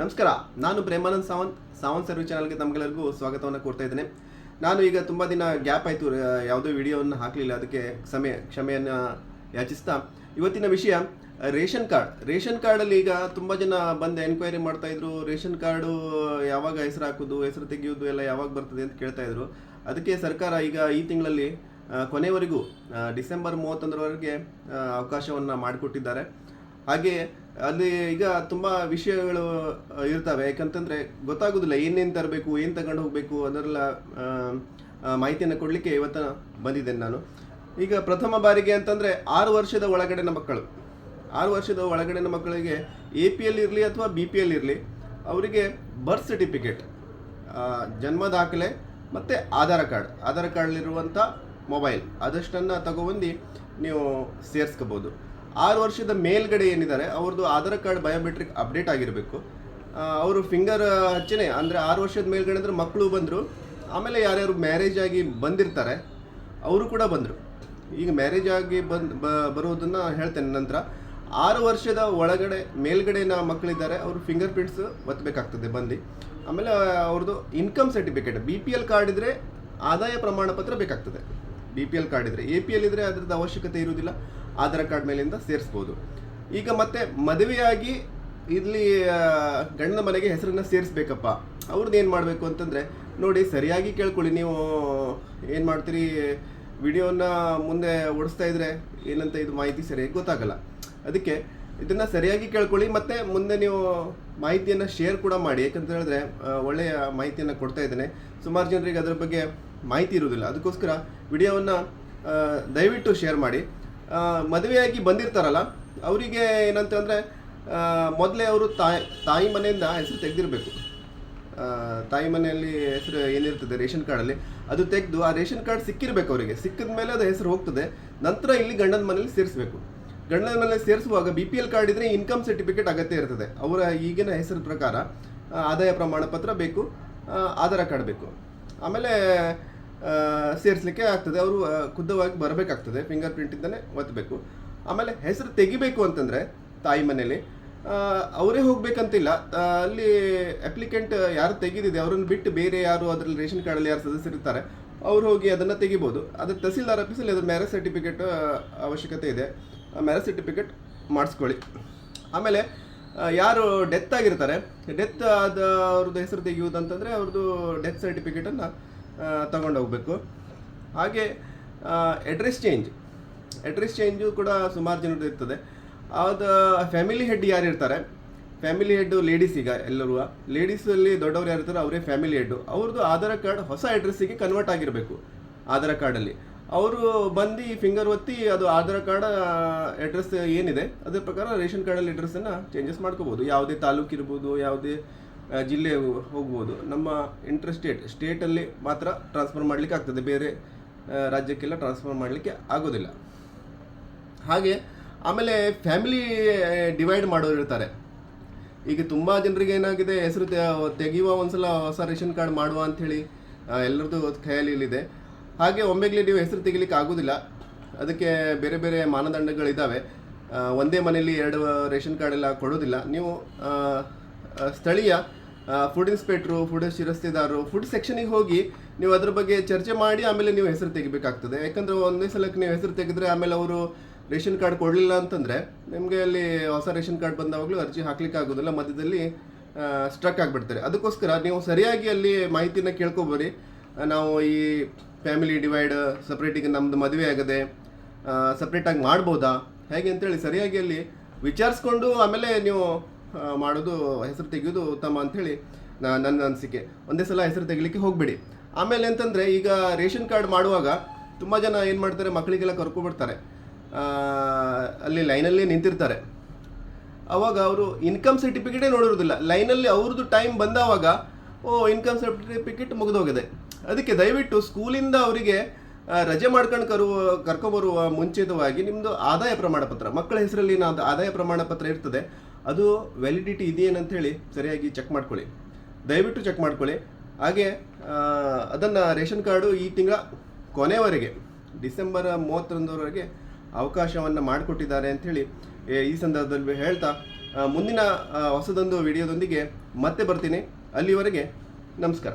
ನಮಸ್ಕಾರ, ನಾನು ಪ್ರೇಮಾನಂದ್ ಸಾವಂತ್ ಸಾವಂತ್ ಸರ್ವಿ ಚಾನಲ್ಗೆ ತಮಗೆಲ್ಲರಿಗೂ ಸ್ವಾಗತವನ್ನು ಕೋರ್ತಾ ಇದ್ದೇನೆ. ನಾನು ಈಗ ತುಂಬ ದಿನ ಗ್ಯಾಪ್ ಆಯಿತು ಯಾವುದೋ ವಿಡಿಯೋವನ್ನು ಹಾಕಲಿಲ್ಲ, ಅದಕ್ಕೆ ಕ್ಷಮೆ ಕ್ಷಮೆಯನ್ನು ಯಾಚಿಸ್ತಾ. ಇವತ್ತಿನ ವಿಷಯ, ರೇಷನ್ ಕಾರ್ಡ್. ರೇಷನ್ ಕಾರ್ಡಲ್ಲಿ ಈಗ ತುಂಬ ಜನ ಬಂದು ಎನ್ಕ್ವೈರಿ ಮಾಡ್ತಾಯಿದ್ರು ರೇಷನ್ ಕಾರ್ಡು ಯಾವಾಗ ಹೆಸರು ಹಾಕೋದು, ಹೆಸರು ತೆಗೆಯೋದು ಎಲ್ಲ ಯಾವಾಗ ಬರ್ತದೆ ಅಂತ ಕೇಳ್ತಾ ಇದ್ರು. ಅದಕ್ಕೆ ಸರ್ಕಾರ ಈಗ ಈ ತಿಂಗಳಲ್ಲಿ ಕೊನೆವರೆಗೂ ಡಿಸೆಂಬರ್ ಮೂವತ್ತೊಂದರವರೆಗೆ ಅವಕಾಶವನ್ನು ಮಾಡಿಕೊಟ್ಟಿದ್ದಾರೆ. ಹಾಗೆ ಅಲ್ಲಿ ಈಗ ತುಂಬ ವಿಷಯಗಳು ಇರ್ತವೆ. ಯಾಕಂತಂದರೆ ಗೊತ್ತಾಗೋದಿಲ್ಲ ಏನೇನು ತರಬೇಕು, ಏನು ತಗೊಂಡು ಹೋಗಬೇಕು ಅದರೆಲ್ಲ ಮಾಹಿತಿಯನ್ನು ಕೊಡಲಿಕ್ಕೆ ಇವತ್ತು ಬಂದಿದ್ದೇನೆ ನಾನು. ಈಗ ಪ್ರಥಮ ಬಾರಿಗೆ ಅಂತಂದರೆ ಆರು ವರ್ಷದ ಒಳಗಡೆನ ಮಕ್ಕಳು. ಆರು ವರ್ಷದ ಒಳಗಡೆನ ಮಕ್ಕಳಿಗೆ ಎ ಪಿ ಎಲ್ ಇರಲಿ ಅಥವಾ ಬಿ ಪಿ ಎಲ್ ಇರಲಿ, ಅವರಿಗೆ ಬರ್ತ್ ಸರ್ಟಿಫಿಕೇಟ್ ಜನ್ಮ ದಾಖಲೆ ಮತ್ತು ಆಧಾರ್ ಕಾರ್ಡ್. ಆಧಾರ್ ಕಾರ್ಡ್ಲಿರುವಂಥ ಮೊಬೈಲ್. ಅದಷ್ಟನ್ನು ತಗೊಬಂದು ನೀವು ಸೇರಿಸ್ಕೋಬೋದು. ಆರು ವರ್ಷದ ಮೇಲ್ಗಡೆ ಏನಿದ್ದಾರೆ, ಅವ್ರದ್ದು ಆಧಾರ್ ಕಾರ್ಡ್ ಬಯೋಮೆಟ್ರಿಕ್ ಅಪ್ಡೇಟ್ ಆಗಿರಬೇಕು. ಅವರು ಫಿಂಗರ್ ಹಚ್ಚನೆ, ಅಂದರೆ ಆರು ವರ್ಷದ ಮೇಲ್ಗಡೆ ಅಂದರೆ ಮಕ್ಕಳು ಬಂದರು. ಆಮೇಲೆ ಯಾರ್ಯಾರು ಮ್ಯಾರೇಜ್ ಆಗಿ ಬಂದಿರ್ತಾರೆ, ಅವರು ಕೂಡ ಬಂದರು. ಈಗ ಮ್ಯಾರೇಜ್ ಆಗಿ ಬಂದು ಬರೋದನ್ನು ಹೇಳ್ತೇನೆ ನಂತರ. ಆರು ವರ್ಷದ ಒಳಗಡೆ, ಮೇಲ್ಗಡೆನ ಮಕ್ಕಳಿದ್ದಾರೆ ಅವರು ಫಿಂಗರ್ ಪ್ರಿಂಟ್ಸ್ ಒತ್ತಬೇಕಾಗ್ತದೆ ಬಂದು. ಆಮೇಲೆ ಅವ್ರದ್ದು income certificate B P L card ಇದ್ದರೆ ಆದಾಯ ಪ್ರಮಾಣ ಪತ್ರ ಬೇಕಾಗ್ತದೆ. ಬಿ ಪಿ ಎಲ್ ಕಾರ್ಡ್ ಇದ್ದರೆ ಎ ಪಿ ಎಲ್ ಇದ್ದರೆ ಅದರದ್ದು ಅವಶ್ಯಕತೆ ಇರುವುದಿಲ್ಲ. ಆಧಾರ್ ಕಾರ್ಡ್ ಮೇಲಿಂದ ಸೇರಿಸ್ಬೋದು. ಈಗ ಮತ್ತೆ ಮದುವೆಯಾಗಿ ಇಲ್ಲಿ ಗಂಡನ ಮನೆಗೆ ಹೆಸರನ್ನ ಸೇರಿಸ್ಬೇಕಪ್ಪ. ಅವ್ರದ್ದು ಏನು ಮಾಡಬೇಕು ಅಂತಂದರೆ, ನೋಡಿ ಸರಿಯಾಗಿ ಕೇಳ್ಕೊಳ್ಳಿ. ನೀವು ಏನು ಮಾಡ್ತೀರಿ? ವಿಡಿಯೋನ ಮುಂದೆ ಓಡಿಸ್ತಾ ಇದ್ರೆ ಏನಂತ ಇದು ಮಾಹಿತಿ ಸರಿಯಾಗಿ ಗೊತ್ತಾಗಲ್ಲ. ಅದಕ್ಕೆ ಇದನ್ನ ಸರಿಯಾಗಿ ಕೇಳ್ಕೊಳ್ಳಿ. ಮತ್ತೆ ಮುಂದೆ ನೀವು ಮಾಹಿತಿಯನ್ನು ಶೇರ್ ಕೂಡ ಮಾಡಿ. ಯಾಕಂತ ಹೇಳಿದ್ರೆ ಒಳ್ಳೆಯ ಮಾಹಿತಿಯನ್ನು ಕೊಡ್ತಾ ಇದ್ದೇನೆ. ಸುಮಾರು ಜನರಿಗೆ ಅದರ ಬಗ್ಗೆ ಮಾಹಿತಿ ಇರುವುದಿಲ್ಲ. ಅದಕ್ಕೋಸ್ಕರ ವಿಡಿಯೋವನ್ನು ದಯವಿಟ್ಟು ಶೇರ್ ಮಾಡಿ. ಮದುವೆಯಾಗಿ ಬಂದಿರ್ತಾರಲ್ಲ, ಅವರಿಗೆ ಏನಂತಂದರೆ ಮೊದಲೇ ಅವರು ತಾಯಿ ತಾಯಿ ಮನೆಯಿಂದ ಹೆಸರು ತೆಗೆದಿರಬೇಕು. ತಾಯಿ ಮನೆಯಲ್ಲಿ ಹೆಸರು ಏನಿರ್ತದೆ, ರೇಷನ್ ಕಾರ್ಡಲ್ಲಿ ಅದು ತೆಗೆದು ಆ ರೇಷನ್ ಕಾರ್ಡ್ ಸಿಕ್ಕಿರಬೇಕು ಅವರಿಗೆ. ಸಿಕ್ಕಿದ ಮೇಲೆ ಅದು ಹೆಸರು ಹೋಗ್ತದೆ, ನಂತರ ಇಲ್ಲಿ ಗಂಡನ ಮನೇಲಿ ಸೇರಿಸಬೇಕು. ಗಂಡನ ಮನೆಯಲ್ಲಿ ಸೇರಿಸುವಾಗ ಬಿ ಪಿ ಎಲ್ ಕಾರ್ಡ್ ಇದ್ರೆ ಇನ್ಕಮ್ ಸರ್ಟಿಫಿಕೇಟ್ ಅಗತ್ಯ ಇರ್ತದೆ. ಅವರ ಈಗಿನ ಹೆಸರು ಪ್ರಕಾರ ಆದಾಯ ಪ್ರಮಾಣ ಪತ್ರ ಬೇಕು ಆಧಾರ್ ಕಾರ್ಡ್ ಬೇಕು. ಆಮೇಲೆ ಸೇರಿಸಲಿಕ್ಕೆ ಆಗ್ತದೆ. ಅವರು ಖುದ್ದವಾಗಿ ಬರಬೇಕಾಗ್ತದೆ. ಫಿಂಗರ್ ಪ್ರಿಂಟಿಂದನೇ ಒತ್ತಬೇಕು ಆಮೇಲೆ ಹೆಸರು ತೆಗಿಬೇಕು ಅಂತಂದರೆ ತಾಯಿ ಮನೇಲಿ ಆ, ಅವರೇ ಹೋಗಬೇಕಂತಿಲ್ಲ. ಅಲ್ಲಿ ಅಪ್ಲಿಕೆಂಟ್ ಯಾರು ತೆಗೆದಿದೆ ಅವರನ್ನು ಬಿಟ್ಟು ಬೇರೆ ಯಾರು ಅದರಲ್ಲಿ ರೇಷನ್ ಕಾರ್ಡಲ್ಲಿ ಯಾರು ಸದಸ್ಯರಿರ್ತಾರೆ ಅವ್ರು ಹೋಗಿ ಅದನ್ನು ತೆಗಿಬೋದು. ಅದು ತಹಸೀಲ್ದಾರ್ ಆಫೀಸಲ್ಲಿ ಅದ್ರ ಮ್ಯಾರೇಜ್ ಸರ್ಟಿಫಿಕೇಟ್ ಅವಶ್ಯಕತೆ ಇದೆ. ಮ್ಯಾರೇಜ್ ಸರ್ಟಿಫಿಕೇಟ್ ಮಾಡಿಸ್ಕೊಳ್ಳಿ. ಆಮೇಲೆ ಯಾರು ಡೆತ್ ಆಗಿರ್ತಾರೆ ಡೆತ್ ಆದ ಅವ್ರದ್ದು ಹೆಸರು ತೆಗೆಯುವುದು ಅಂತಂದರೆ ಅವ್ರದ್ದು ಡೆತ್ ಸರ್ಟಿಫಿಕೇಟನ್ನು ತಗೊಂಡು ಹೋಗಬೇಕು. ಹಾಗೆ ಅಡ್ರೆಸ್ ಚೇಂಜ್ ಅಡ್ರೆಸ್ ಚೇಂಜು ಕೂಡ ಸುಮಾರು ಜನರದ್ದು ಇರ್ತದೆ. ಅದು ಫ್ಯಾಮಿಲಿ ಹೆಡ್ ಯಾರು ಇರ್ತಾರೆ? ಫ್ಯಾಮಿಲಿ ಹೆಡ್ಡು ಲೇಡೀಸ್ ಈಗ ಎಲ್ಲರೂ. ಲೇಡೀಸಲ್ಲಿ ದೊಡ್ಡವ್ರು ಯಾರು ಇರ್ತಾರೆ ಅವರೇ ಫ್ಯಾಮಿಲಿ ಹೆಡ್ಡು ಅವ್ರದ್ದು ಆಧಾರ್ ಕಾರ್ಡ್ ಹೊಸ ಅಡ್ರೆಸ್ಸಿಗೆ ಕನ್ವರ್ಟ್ ಆಗಿರಬೇಕು, ಆಧಾರ್ ಕಾರ್ಡಲ್ಲಿ ಅವರು ಬಂದು ಫಿಂಗರ್ ಒತ್ತಿ ಅದು ಆಧಾರ್ ಕಾರ್ಡ್ ಅಡ್ರೆಸ್ ಏನಿದೆ, ಅದರ ಪ್ರಕಾರ ರೇಷನ್ ಕಾರ್ಡಲ್ಲಿ ಅಡ್ರೆಸ್ಸನ್ನು ಚೇಂಜಸ್ ಮಾಡ್ಕೋಬೋದು. ಯಾವುದೇ ತಾಲೂಕು ಇರ್ಬೋದು, ಯಾವುದೇ ಜಿಲ್ಲೆ ಹೋಗ್ಬೋದು. ನಮ್ಮ ಇಂಟರ್ ಸ್ಟೇಟ್ ಸ್ಟೇಟಲ್ಲಿ ಮಾತ್ರ ಟ್ರಾನ್ಸ್ಫರ್ ಮಾಡಲಿಕ್ಕೆ ಆಗ್ತದೆ. ಬೇರೆ ರಾಜ್ಯಕ್ಕೆಲ್ಲ ಟ್ರಾನ್ಸ್ಫರ್ ಮಾಡಲಿಕ್ಕೆ ಆಗೋದಿಲ್ಲ. ಹಾಗೆ, ಆಮೇಲೆ ಫ್ಯಾಮಿಲಿ ಡಿವೈಡ್ ಮಾಡೋರು ಇರ್ತಾರೆ. ಈಗ ತುಂಬ ಜನರಿಗೆ ಏನಾಗಿದೆ, ಹೆಸರು ತೆಗೆಯುವ ಒಂದ್ಸಲ ಹೊಸ ರೇಷನ್ ಕಾರ್ಡ್ ಮಾಡುವ ಅಂಥೇಳಿ ಎಲ್ಲರದ್ದು ಖಯಾಲಿಯಲ್ಲಿದೆ. ಹಾಗೆ ಒಮ್ಮೆಗ್ಲೆ ನೀವು ಹೆಸರು ತೆಗಿಲಿಕ್ಕೆ ಆಗೋದಿಲ್ಲ. ಅದಕ್ಕೆ ಬೇರೆ ಬೇರೆ ಮಾನದಂಡಗಳಿದ್ದಾವೆ ಒಂದೇ ಮನೆಯಲ್ಲಿ ಎರಡು ರೇಷನ್ ಕಾರ್ಡ್ ಎಲ್ಲ ಕೊಡೋದಿಲ್ಲ. ನೀವು ಸ್ಥಳೀಯ ಫುಡ್ ಇನ್ಸ್ಪೆಕ್ಟ್ರು ಫುಡ್ ಶಿರಸ್ತೆದಾರರು ಫುಡ್ ಸೆಕ್ಷನಿಗೆ ಹೋಗಿ ನೀವು ಅದ್ರ ಬಗ್ಗೆ ಚರ್ಚೆ ಮಾಡಿ ಆಮೇಲೆ ನೀವು ಹೆಸರು ತೆಗಿಬೇಕಾಗ್ತದೆ. ಯಾಕಂದರೆ ಒಂದೇ ಸಲಕ್ಕೆ ನೀವು ಹೆಸರು ತೆಗೆದ್ರೆ ಆಮೇಲೆ ಅವರು ರೇಷನ್ ಕಾರ್ಡ್ ಕೊಡಲಿಲ್ಲ ಅಂತಂದರೆ ನಿಮಗೆ ಅಲ್ಲಿ ಹೊಸ ರೇಷನ್ ಕಾರ್ಡ್ ಬಂದಾಗಲೂ ಅರ್ಜಿ ಹಾಕ್ಲಿಕ್ಕೆ ಆಗೋದಿಲ್ಲ, ಮಧ್ಯದಲ್ಲಿ ಸ್ಟ್ರಕ್ ಆಗಿಬಿಡ್ತಾರೆ. ಅದಕ್ಕೋಸ್ಕರ ನೀವು ಸರಿಯಾಗಿ ಅಲ್ಲಿ ಮಾಹಿತಿನ ಕೇಳ್ಕೊಬರಿ. ನಾವು ಈ ಫ್ಯಾಮಿಲಿ ಡಿವೈಡ್ ಸಪ್ರೇಟಿಗೆ ನಮ್ಮದು ಮದುವೆ ಆಗದೆ ಸಪ್ರೇಟಾಗಿ ಮಾಡ್ಬೋದಾ? ಹೇಗೆ ಅಂತೇಳಿ ಸರಿಯಾಗಿ ಅಲ್ಲಿ ವಿಚಾರಿಸ್ಕೊಂಡು ಆಮೇಲೆ ನೀವು ಮಾಡೋದು, ಹೆಸರು ತೆಗೆಯೋದು ಉತ್ತಮ ಅಂಥೇಳಿ ನನ್ನ ಅನಿಸಿಕೆ. ಒಂದೇ ಸಲ ಹೆಸರು ತೆಗಿಲಿಕ್ಕೆ ಹೋಗಬೇಡಿ. ಆಮೇಲೆ ಅಂತಂದರೆ ಈಗ ರೇಷನ್ ಕಾರ್ಡ್ ಮಾಡುವಾಗ ತುಂಬ ಜನ ಏನು ಮಾಡ್ತಾರೆ, ಮಕ್ಕಳಿಗೆಲ್ಲ ಕರ್ಕೊಬಿಡ್ತಾರೆ. ಅಲ್ಲಿ ಲೈನಲ್ಲೇ ನಿಂತಿರ್ತಾರೆ. ಅವಾಗ ಅವರು ಇನ್ಕಮ್ ಸರ್ಟಿಫಿಕೇಟೇ ನೋಡಿರೋದಿಲ್ಲ ಲೈನಲ್ಲಿ ಅವ್ರದ್ದು ಟೈಮ್ ಬಂದಾವಾಗ, ಓ ಇನ್ಕಮ್ ಸರ್ಟಿಫಿಕೇಟ್ ಮುಗಿದೋಗಿದೆ. ಅದಕ್ಕೆ ದಯವಿಟ್ಟು ಸ್ಕೂಲಿಂದ ಅವರಿಗೆ ರಜೆ ಮಾಡ್ಕೊಂಡು ಕರು, ಕರ್ಕೊಬರುವ ಮುಂಚಿತವಾಗಿ ನಿಮ್ಮದು ಆದಾಯ ಪ್ರಮಾಣ ಪತ್ರ ಮಕ್ಕಳ ಹೆಸರಲ್ಲಿ ಆದಾಯ ಪ್ರಮಾಣ ಪತ್ರ ಇರ್ತದೆ ಅದು ವ್ಯಾಲಿಡಿಟಿ ಇದೆಯೇನಂತ ಹೇಳಿ ಸರಿಯಾಗಿ ಚೆಕ್ ಮಾಡ್ಕೊಳ್ಳಿ. ದಯವಿಟ್ಟು ಚೆಕ್ ಮಾಡ್ಕೊಳ್ಳಿ. ಹಾಗೆ ಅದನ್ನು ರೇಷನ್ ಕಾರ್ಡು ಈ ತಿಂಗಳ ಕೊನೆಯವರೆಗೆ ಡಿಸೆಂಬರ್ ಮೂವತ್ತೊಂದರವರೆಗೆ ಅವಕಾಶವನ್ನು ಮಾಡಿಕೊಟ್ಟಿದ್ದಾರೆ ಅಂಥೇಳಿ ಈ ಸಂದರ್ಭದಲ್ಲಿ ಹೇಳ್ತಾ ಮುಂದಿನ ಹೊಸದೊಂದು ವಿಡಿಯೋದೊಂದಿಗೆ ಮತ್ತೆ ಬರ್ತೀನಿ. ಅಲ್ಲಿವರೆಗೆ ನಮಸ್ಕಾರ.